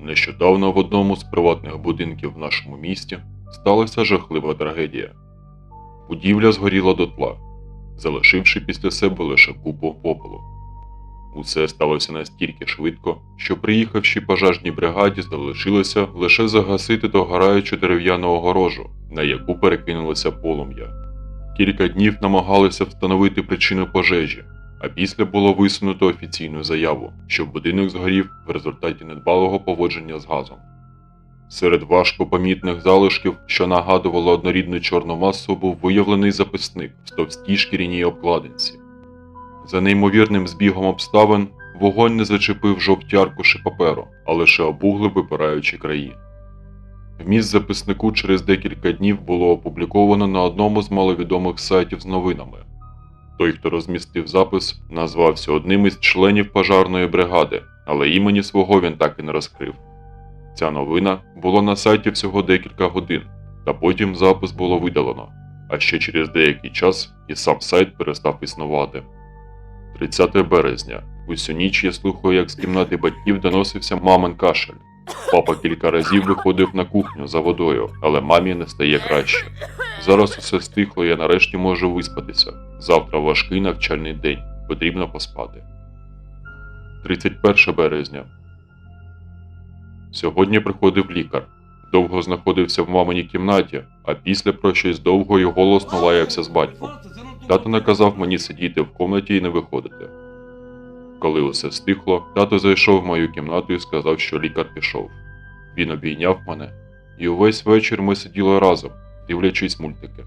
Нещодавно в одному з приватних будинків в нашому місті сталася жахлива трагедія. Будівля згоріла дотла, залишивши після себе лише купу попелу. Усе сталося настільки швидко, що приїхавши пожежній бригаді, залишилося лише загасити догораючу дерев'яну огорожу, на яку перекинулося полум'я. Кілька днів намагалися встановити причину пожежі, а після було висунуто офіційну заяву, що будинок згорів в результаті недбалого поводження з газом. Серед важко помітних залишків, що нагадувало однорідну чорну масу, був виявлений записник в товстій шкіряній обкладинці. За неймовірним збігом обставин вогонь не зачепив жовті аркуші паперу, а лише обугли випираючі краї. Вміст записнику через декілька днів було опубліковано на одному з маловідомих сайтів з новинами. Той, хто розмістив запис, назвався одним із членів пожарної бригади, але імені свого він так і не розкрив. Ця новина була на сайті всього декілька годин, та потім запис було видалено, а ще через деякий час і сам сайт перестав існувати. 30 березня. Усю ніч я слухаю, як з кімнати батьків доносився мамин кашель. Папа кілька разів виходив на кухню за водою, але мамі не стає краще. Зараз усе стихло, я нарешті можу виспатися. Завтра важкий навчальний день, потрібно поспати. 31 березня. Сьогодні приходив лікар. Довго знаходився в маминій кімнаті, а після про щось довго і голосно лаявся з батьком. Тато наказав мені сидіти в комнаті і не виходити. Коли усе стихло, тато зайшов в мою кімнату і сказав, що лікар пішов. Він обійняв мене, і увесь вечір ми сиділи разом, дивлячись мультики.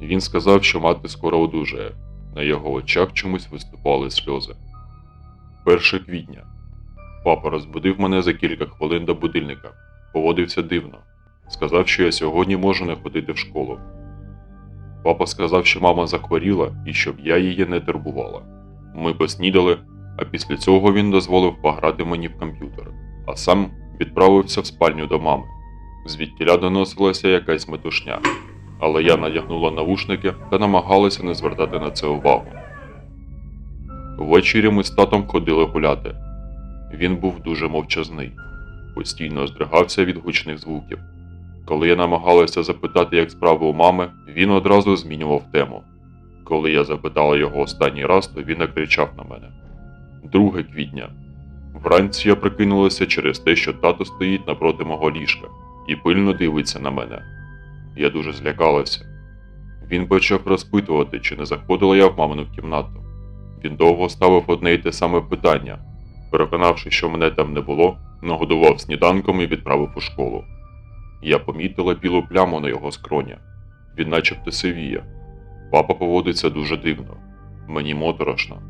Він сказав, що мати скоро одужає. На його очах чомусь виступали сльози. 1 квітня. Папа розбудив мене за кілька хвилин до будильника. Поводився дивно. Сказав, що я сьогодні можу не ходити в школу. Папа сказав, що мама захворіла і щоб я її не турбувала. Ми поснідали, а після цього він дозволив пограти мені в комп'ютер, а сам відправився в спальню до мами. Звідтіля доносилася якась метушня, але я надягнула навушники та намагалася не звертати на це увагу. Ввечері ми з татом ходили гуляти. Він був дуже мовчазний, постійно здригався від гучних звуків. Коли я намагалася запитати, як справи у мами, він одразу змінював тему. Коли я запитала його останній раз, то він накричав на мене. 2 квітня. Вранці я прикинулася через те, що тато стоїть напроти мого ліжка і пильно дивиться на мене. Я дуже злякалася. Він почав розпитувати, чи не заходила я в мамину кімнату. Він довго ставив одне й те саме питання. Переконавши, що мене там не було, нагодував сніданком і відправив у школу. Я помітила білу пляму на його скроні. Він начебто сивіє. Папа поводиться дуже дивно. Мені моторошно.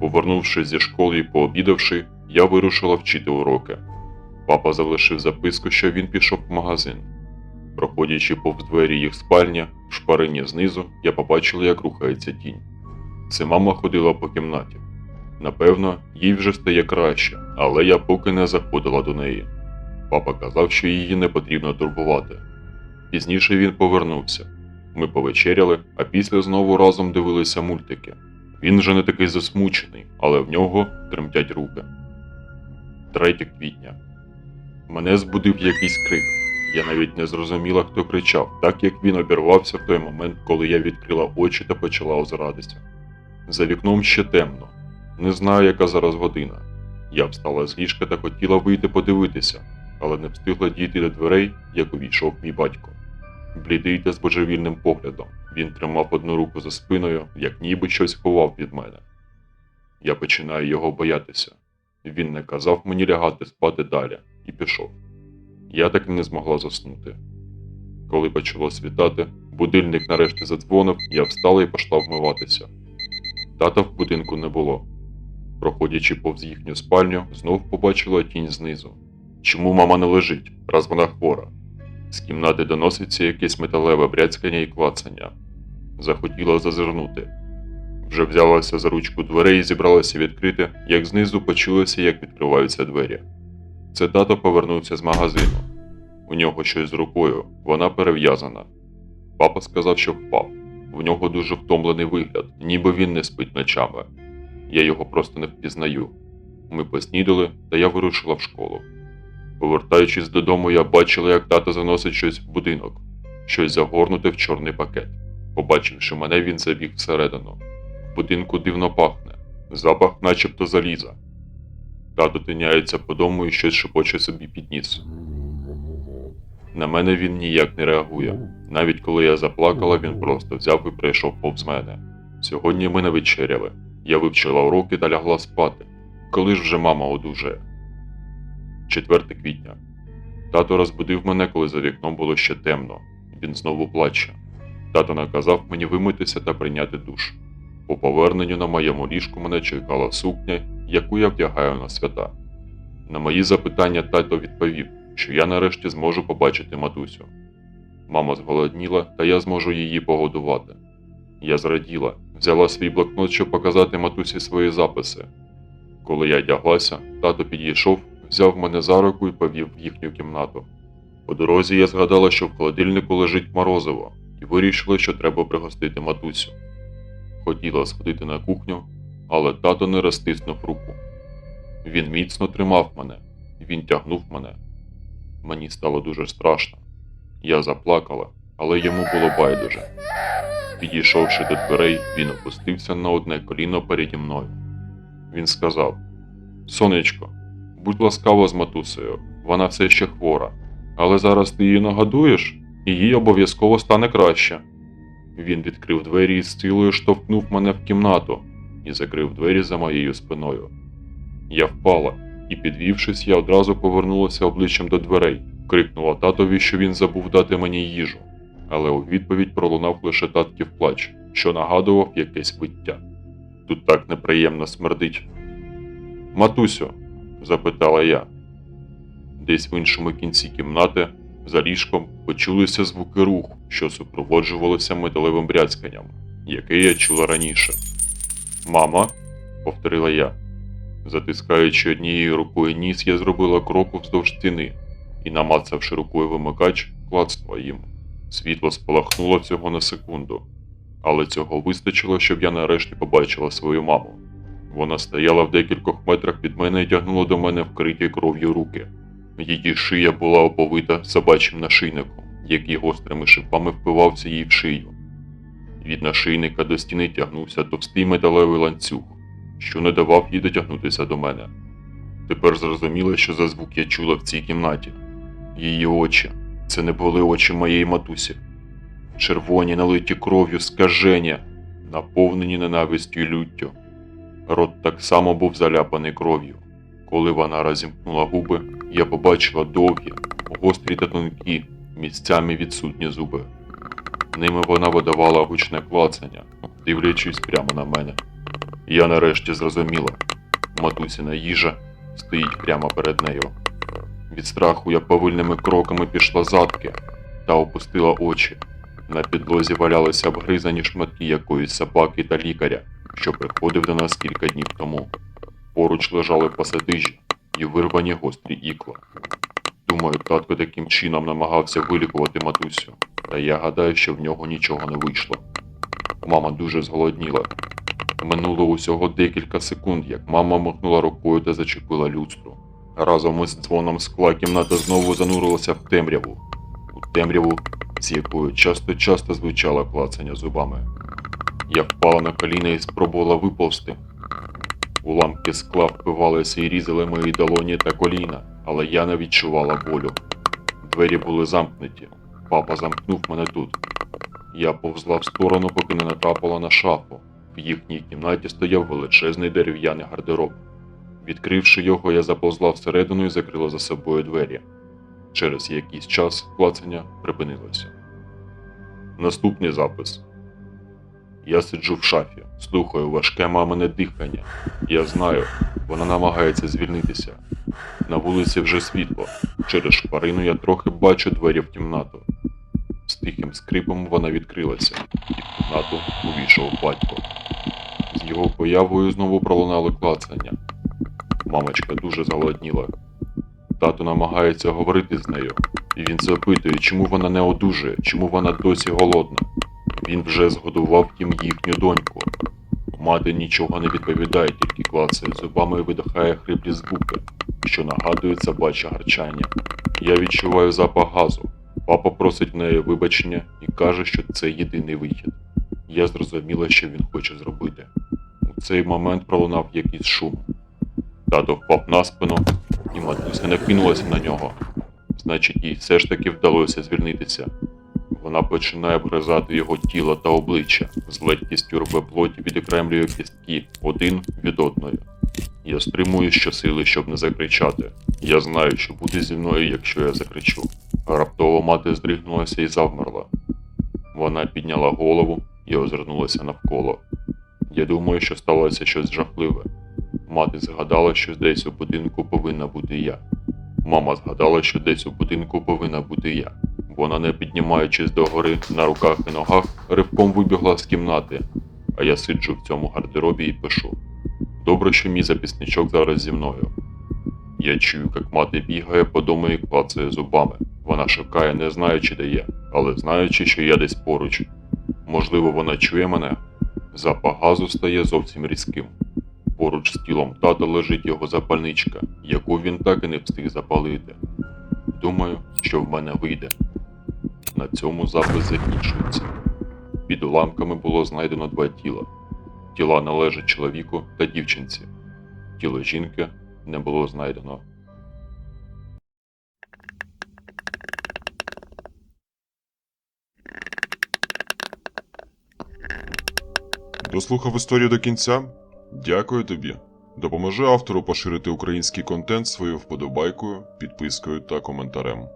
Повернувшись зі школи і пообідавши, я вирушила вчити уроки. Папа залишив записку, що він пішов в магазин. Проходячи повз двері їх спальні, в шпарині знизу, я побачила, як рухається тінь. Це мама ходила по кімнаті. Напевно, їй вже стає краще, але я поки не заходила до неї. Папа казав, що її не потрібно турбувати. Пізніше він повернувся. Ми повечеряли, а після знову разом дивилися мультики. Він вже не такий засмучений, але в нього тремтять руки. 3 квітня. Мене збудив якийсь крик. Я навіть не зрозуміла, хто кричав, так як він обірвався в той момент, коли я відкрила очі та почала озиратися. За вікном ще темно. Не знаю, яка зараз година. Я встала з ліжка та хотіла вийти подивитися, але не встигла дійти до дверей, як увійшов мій батько. Блідий та з божевільним поглядом, він тримав одну руку за спиною, як ніби щось ховав від мене. Я починаю його боятися. Він не казав мені лягати спати далі і пішов. Я так і не змогла заснути. Коли почало світати, будильник нарешті задзвонив, я встала і пішла вмиватися. Тата в будинку не було. Проходячи повз їхню спальню, знов побачила тінь знизу. Чому мама не лежить, раз вона хвора? З кімнати доноситься якесь металеве бряцкання і клацання. Захотіла зазирнути. Вже взялася за ручку дверей і зібралася відкрити, як знизу почулося, як відкриваються двері. Це тато повернувся з магазину. У нього щось з рукою, вона перев'язана. Папа сказав, що впав. В нього дуже втомлений вигляд, ніби він не спить ночами. Я його просто не впізнаю. Ми поснідали, та я вирушила в школу. Повертаючись додому, я бачила, як тато заносить щось в будинок, щось загорнуте в чорний пакет. Побачивши мене, він забіг всередину. В будинку дивно пахне, запах начебто заліза. Тато тиняється по дому і щось шепоче собі під ніс. На мене він ніяк не реагує. Навіть коли я заплакала, він просто взяв і прийшов повз мене. Сьогодні ми не вечеряли. Я вивчила уроки та лягла спати. Коли ж вже мама одужає? 4 квітня. Тато розбудив мене, коли за вікном було ще темно. Він знову плаче. Тато наказав мені вимитися та прийняти душ. По поверненню на моєму ліжку мене чекала сукня, яку я вдягаю на свята. На мої запитання тато відповів, що я нарешті зможу побачити матусю. Мама зголодніла, та я зможу її погодувати. Я зраділа, взяла свій блокнот, щоб показати матусі свої записи. Коли я одяглася, тато підійшов, взяв мене за руку і повів в їхню кімнату. По дорозі я згадала, що в холодильнику лежить морозиво, і вирішила, що треба пригостити матусю. Хотіла сходити на кухню, але тато не розтиснув руку. Він міцно тримав мене, він тягнув мене. Мені стало дуже страшно. Я заплакала, але йому було байдуже. Підійшовши до дверей, він опустився на одне коліно переді мною. Він сказав: Сонечко, будь ласкаво з матусею, вона все ще хвора, але зараз ти її нагодуєш, і їй обов'язково стане краще. Він відкрив двері і з силою штовхнув мене в кімнату і закрив двері за моєю спиною. Я впала, і, підвівшись, я одразу повернулася обличчям до дверей, крикнула татові, що він забув дати мені їжу, але у відповідь пролунав лише татків плач, що нагадував якесь виття. Тут так неприємно смердить. Матусю, запитала я. Десь в іншому кінці кімнати, за ліжком, почулися звуки руху, що супроводжувалися металевим брязканням, яке я чула раніше. Мама, повторила я. Затискаючи однією рукою ніс, я зробила крок вздовж стіни і, намацавши рукою вимикач, клацнула їм. Світло спалахнуло всього на секунду, але цього вистачило, щоб я нарешті побачила свою маму. Вона стояла в декількох метрах від мене і тягнула до мене вкриті кров'ю руки. Її шия була оповита собачим нашийником, який гострими шипами впивався їй в шию. Від нашийника до стіни тягнувся товстий металевий ланцюг, що не давав їй дотягнутися до мене. Тепер зрозуміло, що за звук я чула в цій кімнаті. Її очі це не були очі моєї матусі. Червоні, налиті кров'ю, скажені, наповнені ненавистю й люттю. Рот так само був заляпаний кров'ю. Коли вона розімкнула губи, я побачила довгі, гострі та тонкі, місцями відсутні зуби. Ними вона видавала гучне клацання, дивлячись прямо на мене. Я нарешті зрозуміла, матусіна їжа стоїть прямо перед нею. Від страху я повільними кроками пішла задки та опустила очі. На підлозі валялися обгризані шматки якоїсь собаки та лікаря, що приходив до нас кілька днів тому. Поруч лежали пасадижі і вирвані гострі ікла. Думаю, татко таким чином намагався вилікувати матусю, я гадаю, що в нього нічого не вийшло. Мама дуже зголодніла. Минуло усього декілька секунд, як мама махнула рукою та зачепила люстру. Разом із дзвоном скла кімната знову занурилася в темряву. У темряву, з якою часто-часто звучало клацання зубами. Я впала на коліна і спробувала виповзти. Уламки скла впивалися і різали мої долоні та коліна, але я не відчувала болю. Двері були замкнуті. Папа замкнув мене тут. Я повзла в сторону, поки не натрапила на шафу. В їхній кімнаті стояв величезний дерев'яний гардероб. Відкривши його, я заповзла всередину і закрила за собою двері. Через якийсь час клацання припинилося. Наступний запис. Я сиджу в шафі, слухаю важке мамине дихання. Я знаю, вона намагається звільнитися. На вулиці вже світло. Через шпарину я трохи бачу двері в кімнату. З тихим скрипом вона відкрилася, і в кімнату увійшов батько. З його появою знову пролунали клацання. Мамочка дуже зголодніла. Тато намагається говорити з нею, і він запитує, чому вона не одужує, чому вона досі голодна. Він вже згодував їм їхню доньку. Мати нічого не відповідає, тільки клацає зубами і видихає хриплі звуки. що нагадує собаче гарчання. Я відчуваю запах газу. Папа просить в неї вибачення і каже, що це єдиний вихід. Я зрозуміла, що він хоче зробити. У цей момент пролунав якийсь шум. Тато впав на спину, і матуся накинулася на нього. Значить, їй все ж таки вдалося звільнитися. Вона починає обгризати його тіло та обличчя, з легкістю рве плоті відокремлює кістки один від одної. Я стримую щосили, щоб не закричати. Я знаю, що буде зі мною, якщо я закричу. Раптово мати здригнулася і завмерла. Вона підняла голову і озирнулася навколо. Я думаю, що сталося щось жахливе. Мати згадала, що десь у будинку повинна бути я. Мама згадала, що десь у будинку повинна бути я. Вона, не піднімаючись догори на руках і ногах, ривком вибігла з кімнати, а я сиджу в цьому гардеробі і пишу. Добре, що мій записничок зараз зі мною. Я чую, як мати бігає по дому і клацає зубами. Вона шукає, не знаючи, де є, але знаючи, що я десь поруч. Можливо, вона чує мене. Запах газу стає зовсім різким. Поруч з тілом тата лежить його запальничка, яку він так і не встиг запалити. Думаю, що в мене вийде. На цьому запис закінчується. Під уламками було знайдено два тіла. Тіла належать чоловіку та дівчинці. Тіло жінки не було знайдено. Дослухав історію до кінця? Дякую тобі. Допоможи автору поширити український контент своєю вподобайкою, підпискою та коментарем.